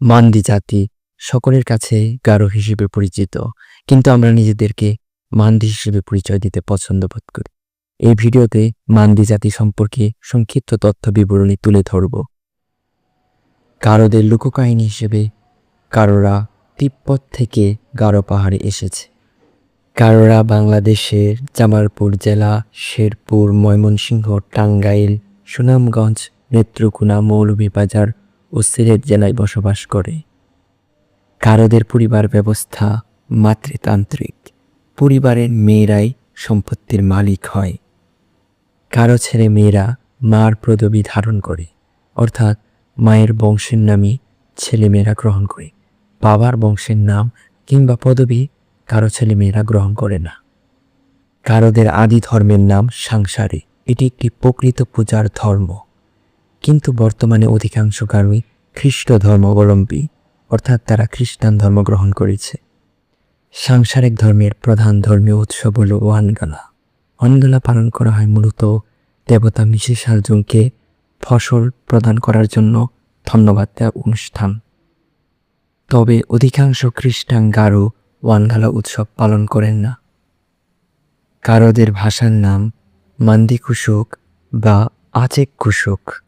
মান্দি জাতি সকলের কাছে গারো হিসেবে পরিচিত। কিন্তু আমরা নিজেদেরকে মান্দি হিসেবে পরিচয় দিতে পছন্দ বোধ করি। এই ভিডিওতে মান্দি জাতি সম্পর্কে সংক্ষিপ্ত তথ্য বিবরণী তুলে ধরব। গারোদের লোককাহিনী হিসেবে গারোরা তিব্বত থেকে গারো পাহাড়ে এসেছে। গারোরা বাংলাদেশের জামালপুর জেলা, শেরপুর, ময়মনসিংহ, টাঙ্গাইল, সুনামগঞ্জ, নেত্রকোনা, মৌলভীবাজার ও সিলেট জেলায় বসবাস করে। গারোদের পরিবার ব্যবস্থা মাতৃতান্ত্রিক। পরিবারের মেয়েরাই সম্পত্তির মালিক হয়। কারও ছেলে মেয়েরা মার পদবি ধারণ করে, অর্থাৎ মায়ের বংশের নামই ছেলেমেয়েরা গ্রহণ করে। বাবার বংশের নাম কিংবা পদবি কারও ছেলেমেয়েরা গ্রহণ করে না। কারোদের আদি ধর্মের নাম সাংসারে এটি একটি প্রকৃত পূজার ধর্ম। কিন্তু বর্তমানে অধিকাংশ কারোই খ্রিস্ট ধর্মাবলম্বী অর্থাৎ তারা খ্রিস্টান ধর্ম গ্রহণ করেছে। সাংসারিক ধর্মের প্রধান ধর্মীয় উৎসব হল ওয়ানগালা। ওয়ানগালা পালন করা হয় মূলত দেবতা মিশিসার্জুনকে ফসল প্রদান করার জন্য ধন্যবাদ দেওয়া অনুষ্ঠান। তবে অধিকাংশ খ্রিস্টান গারো ওয়ানগালা উৎসব পালন করেন না। গারোদের ভাষার নাম মান্দি কুশুক বা আচেক কুশুক